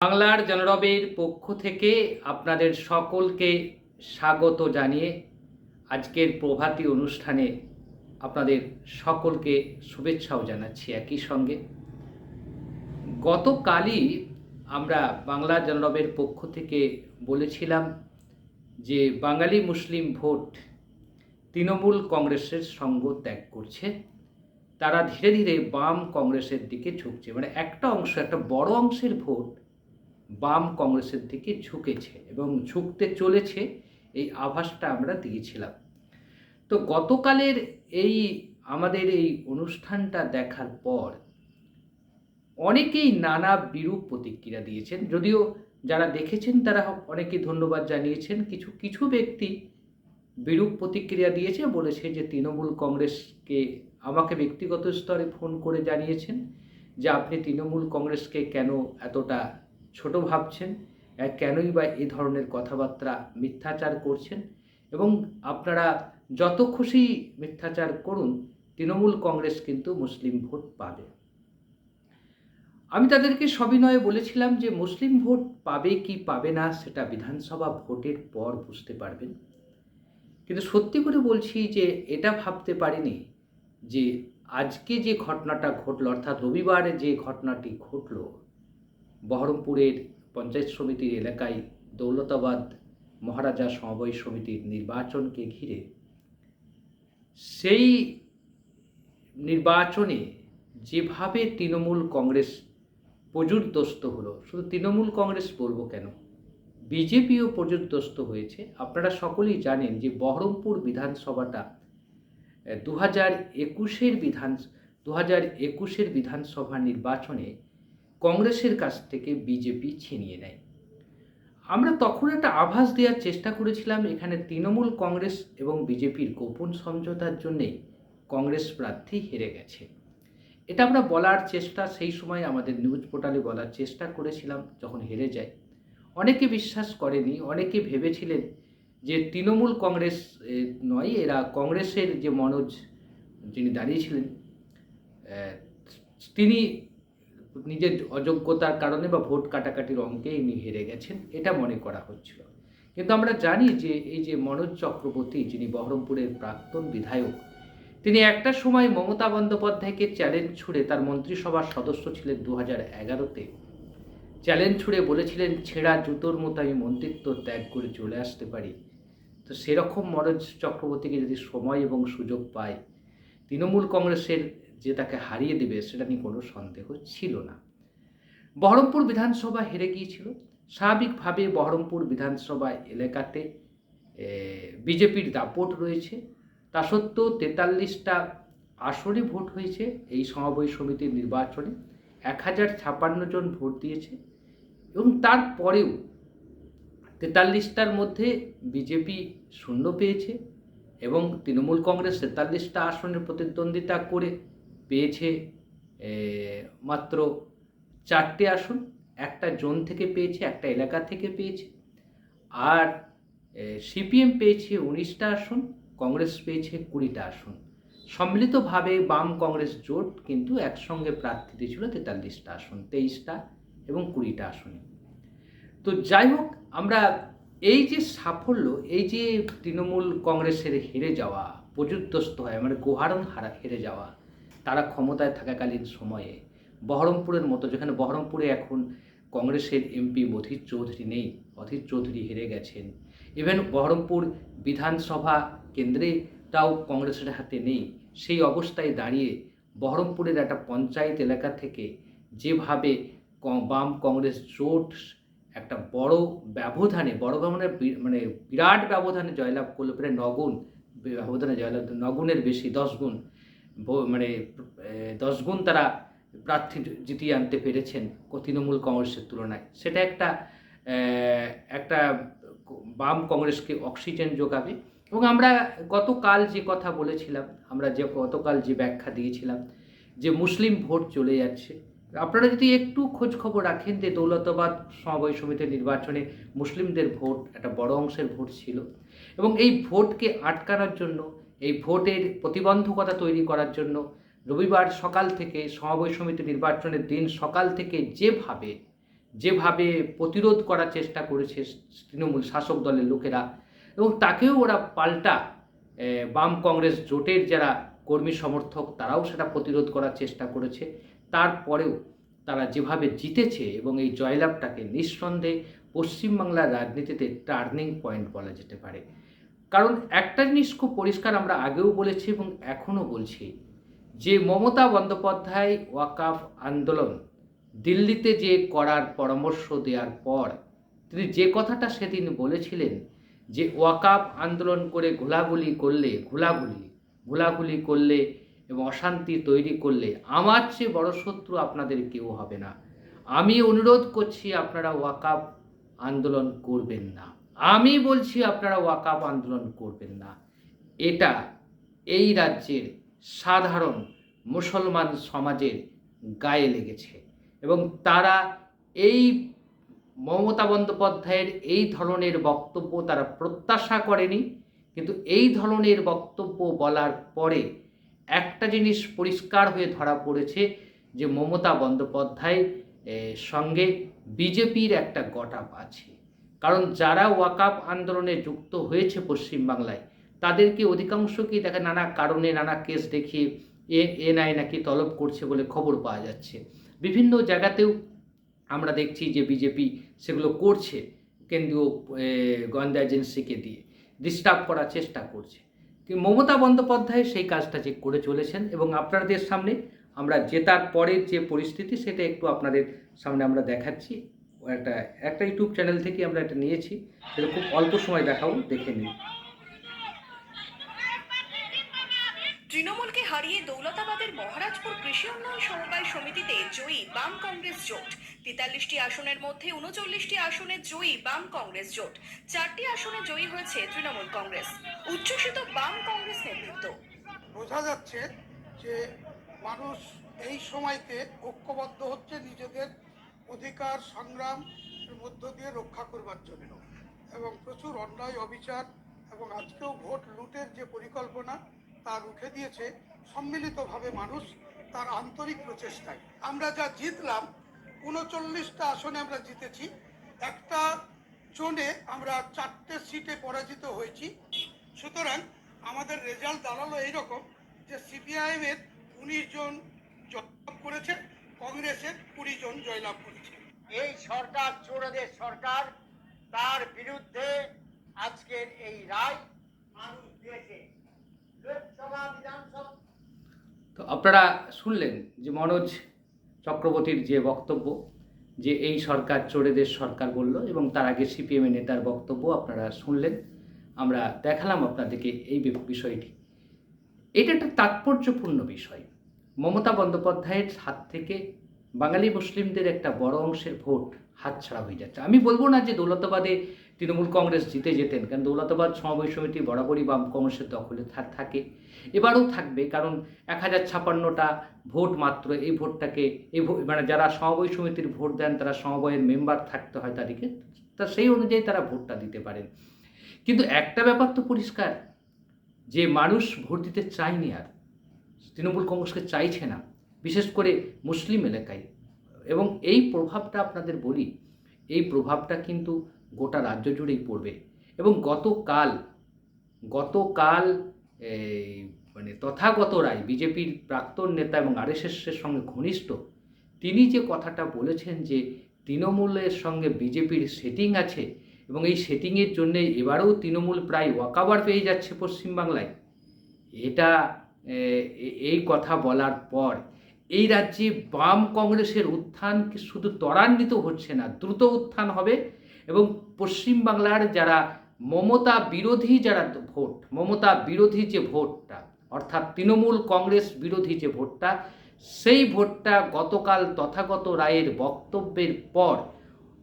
বাংলার জনরবের পক্ষ থেকে আপনাদের সকলকে স্বাগত জানিয়ে আজকের প্রভাতী অনুষ্ঠানে আপনাদের সকলকে শুভেচ্ছাও জানাচ্ছি একই সঙ্গে। গতকালই আমরা বাংলা জনরবের পক্ষ থেকে বলেছিলাম যে বাঙালি মুসলিম ভোট তৃণমূল কংগ্রেসের সঙ্গ ত্যাগ করছে। তারা ধীরে ধীরে বাম কংগ্রেসের দিকে ঝুঁকছে। মানে একটা অংশ, একটা বড় অংশের ভোট বাম কংগ্রেসের দিকে ঝুঁকেছে এবং ঝুঁকতে চলেছে এই আভাসটা আমরা দিয়েছিলাম। তো গতকালের এই আমাদের এই অনুষ্ঠানটা দেখার পর অনেকেই নানা বিরূপ প্রতিক্রিয়া দিয়েছেন। যদিও যারা দেখেছেন তারা অনেকে ধন্যবাদ জানিয়েছেন। কিছু কিছু ব্যক্তি বিরূপ প্রতিক্রিয়া দিয়েছে, বলেছে যে তৃণমূল কংগ্রেসকে আমাকে ব্যক্তিগত স্তরে ফোন করে জানিয়েছেন যে আপনি তৃণমূল কংগ্রেসকে কেন এতটা ছোট ভাবছেন কেনই বা এ ধরনের কথাবার্তা মিথ্যাচার করছেন? এবং আপনারা যত খুশি মিথ্যাচার করুন, তৃণমূল কংগ্রেস কিন্তু মুসলিম ভোট পাবে। আমি তাদেরকে সবিনয়ে বলেছিলাম যে মুসলিম ভোট পাবে কি পাবে না সেটা বিধানসভা ভোটের পর বুঝতে পারবেন। কিন্তু সত্যি করে বলছি যে এটা ভাবতে পারিনি যে আজকে যে ঘটনাটা ঘটলো, অর্থাৎ রবিবারে যে ঘটনাটি ঘটলো বহরমপুরের পঞ্চায়েত সমিতির এলাকায় দৌলতাবাদ মহারাজা সমবায় সমিতির নির্বাচনকে ঘিরে। সেই নির্বাচনে যেভাবে তৃণমূল কংগ্রেস পর্যুদস্ত হলো, শুধু তৃণমূল কংগ্রেস বলব কেন? বিজেপিও পর্যুদস্ত হয়েছে। আপনারা সকলেই জানেন যে বহরমপুর বিধানসভাটা দু হাজার একুশের বিধান দু হাজার একুশের বিধানসভা নির্বাচনে কংগ্রেসের কাছ থেকে বিজেপি ছিনিয়ে নেয়। আমরা তখন একটা আভাস দেওয়ার চেষ্টা করেছিলাম এখানে তৃণমূল কংগ্রেস এবং বিজেপির গোপন সমঝোতার জন্যেই কংগ্রেস প্রার্থী হেরে গেছে। এটা আমরা বলার চেষ্টা, সেই সময় আমাদের নিউজ পোর্টালে বলার চেষ্টা করেছিলাম যখন হেরে যায়। অনেকে বিশ্বাস করেনি, অনেকে ভেবেছিলেন যে তৃণমূল কংগ্রেস নয়, এরা কংগ্রেসের যে মনোজ যিনি দাঁড়িয়েছিলেন তিনি নিজের অযোগ্যতার কারণে বা ভোট কাটাকাটির অঙ্কে ইনি হেরে গেছেন, এটা মনে করা হচ্ছিল। কিন্তু আমরা জানি যে এই যে মনোজ চক্রবর্তী, যিনি বহরমপুরের প্রাক্তন বিধায়ক, তিনি একটা সময় মমতা বন্দ্যোপাধ্যায়কে চ্যালেঞ্জ ছুড়ে তার মন্ত্রিসভার সদস্য ছিলেন দু হাজার এগারোতে। চ্যালেঞ্জ ছুড়ে বলেছিলেন, ছেঁড়া জুতোর মতো আমি মন্ত্রিত্ব ত্যাগ করে চলে আসতে পারি। তো সেরকম মনোজ চক্রবর্তীকে যদি সময় এবং সুযোগ পায়, তৃণমূল কংগ্রেসের যে তাকে হারিয়ে দেবে সেটা নিয়ে কোনো সন্দেহ ছিল না। বহরমপুর বিধানসভা হেরে গিয়েছিল। স্বাভাবিকভাবে বহরমপুর বিধানসভা এলাকাতে বিজেপির দাপট রয়েছে, তা সত্ত্বেও তেতাল্লিশটা আসনে ভোট হয়েছে এই সমবায় সমিতির নির্বাচনে। এক হাজার ছাপান্ন জন ভোট দিয়েছে এবং তারপরেও তেতাল্লিশটার মধ্যে বিজেপি শূন্য পেয়েছে এবং তৃণমূল কংগ্রেস তেতাল্লিশটা আসনের প্রতিদ্বন্দ্বিতা করে পেয়েছে মাত্র চারটে আসন, একটা জোন থেকে পেয়েছে, একটা এলাকা থেকে পেয়েছে। আর সিপিএম পেয়েছে উনিশটা আসন, কংগ্রেস পেয়েছে কুড়িটা আসন। সম্মিলিতভাবে বাম কংগ্রেস জোট কিন্তু একসঙ্গে প্রার্থী দিয়েছিল তেতাল্লিশটা আসন, তেইশটা এবং কুড়িটা আসনে। তো যাই হোক, আমরা এই যে সাফল্য, এই যে তৃণমূল কংগ্রেসের হেরে যাওয়া প্রযুক্তস্ত হয় মানে গোহারণ হারা, হেরে যাওয়া তারা ক্ষমতায় থাকাকালীন সময়ে বহরমপুরের মতো, যেখানে বহরমপুরে এখন কংগ্রেসের এমপি অধীর চৌধুরী নেই, অধীর চৌধুরী হেরে গেছেন। ইভেন বহরমপুর বিধানসভা কেন্দ্রে তাও কংগ্রেসের হাতে নেই। সেই অবস্থায় দাঁড়িয়ে বহরমপুরের একটা পঞ্চায়েত এলাকা থেকে যেভাবে বাম কংগ্রেস জোট একটা বড় ব্যবধানে বড় ব্যবধানে মানে বিরাট ব্যবধানে জয়লাভ করল, প্রায় নগুণ ব্যবধানে জয়লাভ, নগুণের বেশি, দশ গুণ। মানে আহ, দশ গুণ তারা প্রার্থী জিতিয়ে আনতে পেরেছেন তৃণমূল কংগ্রেসের তুলনায়। সেটা একটা একটা বাম কংগ্রেসকে অক্সিজেন যোগাবে। এবং আমরা গতকাল যে কথা বলেছিলাম আমরা যে গতকাল যে ব্যাখ্যা দিয়েছিলাম যে মুসলিম ভোট চলে যাচ্ছে আপনারা যদি একটু খোঁজ খবর রাখেন যে দৌলতাবাদ সমবায় সমিতির নির্বাচনে মুসলিমদের ভোট একটা বড় অংশের ভোট ছিল। এবং এই ভোটকে আটকানোর জন্য এই ভোটের প্রতিবন্ধকতা তৈরি করার জন্য রবিবার সকাল থেকে সমবায় সমিতি নির্বাচনের দিন সকাল থেকে যেভাবে যেভাবে প্রতিরোধ করার চেষ্টা করেছে তৃণমূল শাসক দলের লোকেরা এবং তাকেও ওরা পাল্টা বাম কংগ্রেস জোটের যারা কর্মী সমর্থক তারাও সেটা প্রতিরোধ করার চেষ্টা করেছে। তারপরেও তারা যেভাবে জিতেছে এবং এই জয়লাভটাকে নিঃসন্দেহে পশ্চিমবাংলার রাজনীতিতে টার্নিং পয়েন্ট বলা যেতে পারে। কারণ একটা জিনিস খুব পরিষ্কার আমরা আগেও বলেছি এবং এখনও বলছি, যে মমতা বন্দ্যোপাধ্যায় ওয়াকাফ আন্দোলন, দিল্লিতে যে করার পরামর্শ দেওয়ার পর, তিনি যে কথাটা সেদিন বলেছিলেন, যে ওয়াকাফ আন্দোলন করে ঘোলাগুলি করলে ঘোলাগুলি ঘোলাগুলি করলে এবং অশান্তি তৈরি করলে আমার চেয়ে বড় শত্রু আপনাদের কেউ হবে না। আমি অনুরোধ করছি আপনারা ওয়াকাফ আন্দোলন করবেন না। আমি বলছি আপনারা ওয়াকাফ আন্দোলন করবেন না। এটা এই রাজ্যের সাধারণ মুসলমান সমাজের গায়ে লেগেছে এবং তারা এই মমতা বন্দ্যোপাধ্যায়ের এই ধরনের বক্তব্য তারা প্রত্যাশা করেনি। কিন্তু এই ধরনের বক্তব্য বলার পরে একটা জিনিস পরিষ্কার হয়ে ধরা পড়েছে যে মমতা বন্দ্যোপাধ্যায় সঙ্গে বিজেপির একটা গটাপ আছে। কারণ যারা ওয়াকাপ আন্দোলনে যুক্ত হয়েছে পশ্চিমবাংলায়, তাদেরকে অধিকাংশকেই দেখা নানা কারণে নানা কেস দেখিয়ে এ এনআই নাকি তলব করছে বলে খবর পাওয়া যাচ্ছে। বিভিন্ন জায়গাতেও আমরা দেখছি যে বিজেপি সেগুলো করছে কেন্দ্রীয় গোয়েন্দা এজেন্সিকে দিয়ে ডিস্টার্ব করার চেষ্টা করছে। মমতা বন্দ্যোপাধ্যায় সেই কাজটা যে করে চলেছেন এবং আপনাদের সামনে আমরা জেতার পরের যে পরিস্থিতি সেটা একটু আপনাদের সামনে আমরা দেখাচ্ছি। একটা একটা ইউটিউব চ্যানেল থেকে আমরা এটা নিয়েছি। সেটা খুব অল্প সময় দেখাবো দেখে নিন তৃণমূলকে হারিয়ে দৌলতাবাদের মহারাজপুর কৃষি উন্নয়ন সমবায় সমিতিতে জয়ী বাম কংগ্রেস জোট। তেতাল্লিশটি আসনের মধ্যে উনচল্লিশটি আসনে জয়ী বাম কংগ্রেস জোট। চারটি আসনে জয়ী হয়েছে তৃণমূল কংগ্রেস। উচ্ছ্বসিত বাম কংগ্রেস নেতৃত্ব। বোঝা যাচ্ছে যে মানুষ এই সময়তে ঐক্যবদ্ধ হচ্ছে নিজেদের অধিকার, সংগ্রাম মধ্য দিয়ে রক্ষা করবার জন্য। এবং প্রচুর অন্যায়, অবিচার এবং আজকেও ভোট লুটের যে পরিকল্পনা তা রুখে দিয়েছে সম্মিলিতভাবে মানুষ তার আন্তরিক প্রচেষ্টায়। আমরা যা জিতলাম, উনচল্লিশটা আসনে আমরা জিতেছি। একটা জোনে আমরা চারটে সিটে পরাজিত হয়েছি। সুতরাং আমাদের রেজাল্ট দাঁড়াল এইরকম যে সিপিআইএম এর উনিশ জন জয়লাভ করেছে। কংগ্রেসের কুড়ি জন জয়লাভ করেছে। এই সরকার চোরদের সরকার তার বিরুদ্ধে আজকের এই রায় মানুষ দিয়েছে। লোকসভা বিধানসভা। তো আপনারা শুনলেন যে মনোজ চক্রবর্তীর যে বক্তব্য যে এই সরকার চোরেদের সরকার বলল এবং তার আগে সিপিএমের নেতার বক্তব্য আপনারা শুনলেন। আমরা দেখালাম আপনাদেরকে এই বিষয়টি। এটা একটা তাৎপর্যপূর্ণ বিষয়। মমতা বন্দ্যোপাধ্যায়ের হাত থেকে বাঙালি মুসলিমদের একটা বড় অংশের ভোট হাতছাড়া হয়ে যাচ্ছে। আমি বলব না যে দৌলতাবাদে তৃণমূল কংগ্রেস জিতে যেতেন, কারণ দৌলতাবাদ সমবায় সমিতি বরাবরই বাম কংগ্রেসের দখলে থাকে। এবারও থাকবে, কারণ এক হাজার ছাপান্নটা ভোট মাত্র, এই ভোটটাকে, এই মানে যারা সমবায় সমিতির ভোট দেন, তারা সমবায়ের মেম্বার থাকতে হয় তাদেরকে, তা সেই অনুযায়ী তারা ভোটটা দিতে পারেন। কিন্তু একটা ব্যাপার তো পরিষ্কার, যে মানুষ ভোট দিতে চায়নি আর তৃণমূল কংগ্রেসকে চাইছে না, বিশেষ করে মুসলিম এলাকায়। এবং এই প্রভাবটা আপনাদের বলি, এই প্রভাবটা কিন্তু গোটা রাজ্য জুড়েই পড়বে। এবং গতকাল গতকাল মানে তথাগত রায়, বিজেপির প্রাক্তন নেতা এবং আরএসএসের সঙ্গে ঘনিষ্ঠ, তিনি যে কথাটা বলেছেন যে তৃণমূলের সঙ্গে বিজেপির সেটিং আছে, এবং এই সেটিংয়ের জন্যে এবারেও তৃণমূল প্রায় ওয়াকাবার পেয়ে যাচ্ছে পশ্চিমবাংলায়, এটা এই কথা বলার পর এই রাজ্যে বাম কংগ্রেসের উত্থান শুধু ত্বরান্বিত হচ্ছে না, দ্রুত উত্থান হবে এবং পশ্চিমবাংলার যারা মমতা বিরোধী যারা ভোট, মমতা বিরোধী যে ভোটটা, অর্থাৎ তৃণমূল কংগ্রেস বিরোধী যে ভোটটা, সেই ভোটটা গতকাল তথাগত রায়ের বক্তব্যের পর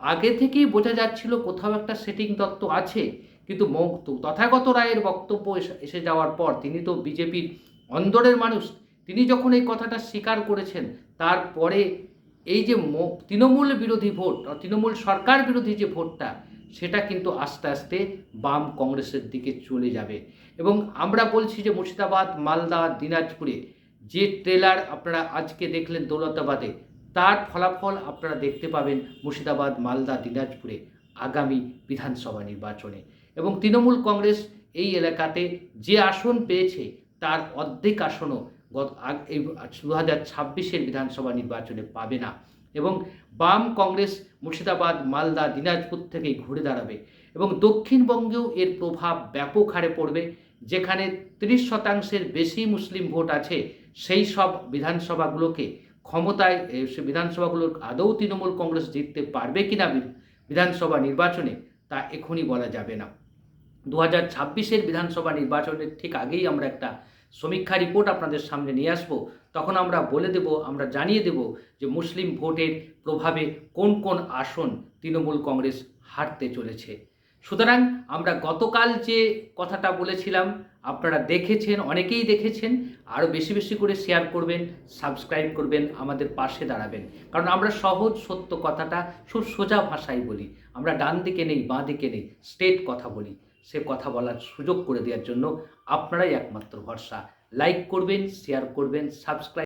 আগে থেকেই বোঝা যাচ্ছিল কোথাও একটা সেটিং তত্ত্ব আছে, কিন্তু তথাগত রায়ের বক্তব্য এসে যাওয়ার পর, তিনি তো বিজেপির অন্দরের মানুষ, তিনি যখন এই কথাটা স্বীকার করেছেন, তারপরে এই যে তৃণমূল বিরোধী ভোট তৃণমূল সরকার বিরোধী যে ভোটটা, সেটা কিন্তু আস্তে আস্তে বাম কংগ্রেসের দিকে চলে যাবে। এবং আমরা বলছি যে মুর্শিদাবাদ, মালদা, দিনাজপুরে যে ট্রেলার আপনারা আজকে দেখলেন দৌলতাবাদে, তার ফলাফল আপনারা দেখতে পাবেন মুর্শিদাবাদ, মালদা, দিনাজপুরে আগামী বিধানসভা নির্বাচনে। এবং তৃণমূল কংগ্রেস এই এলাকাতে যে আসন পেয়েছে তার অর্ধেক আসনও গত এই দু হাজার ছাব্বিশের বিধানসভা নির্বাচনে পাবে না। এবং বাম কংগ্রেস মুর্শিদাবাদ, মালদা, দিনাজপুর থেকেই ঘুরে দাঁড়াবে। এবং দক্ষিণবঙ্গেও এর প্রভাব ব্যাপক হারে পড়বে, যেখানে তিরিশ শতাংশের বেশি মুসলিম ভোট আছে সেই সব বিধানসভাগুলোকে ক্ষমতায় সে বিধানসভাগুলোর আদৌ তৃণমূল কংগ্রেস জিততে পারবে কিনা বিধানসভা নির্বাচনে তা এখনই বলা যাবে না। দু হাজার ছাব্বিশের বিধানসভা নির্বাচনের ঠিক আগেই আমরা একটা সমীক্ষা রিপোর্ট আপনাদের সামনে নিয়ে আসব। তখন আমরা বলে দেব, আমরা জানিয়ে দেব যে মুসলিম ভোটের প্রভাবে কোন কোন আসন তৃণমূল কংগ্রেস হারতে চলেছে। সুতরাং আমরা গতকাল যে কথাটা বলেছিলাম, আপনারা দেখেছেন, অনেকেই দেখেছেন আরও বেশি বেশি করে শেয়ার করবেন সাবস্ক্রাইব করবেন, আমাদের পাশে দাঁড়াবেন। কারণ আমরা সহজ সত্য কথাটা খুব সোজা ভাষায় বলি। আমরা ডান দিকে নেই, বাঁ দিকে নেই স্ট্রেট কথা বলি। সে কথা বলার সুযোগ করে দেওয়ার জন্য আপনারাই একমাত্র ভরসা। লাইক করবেন শেয়ার করবেন সাবস্ক্রাইব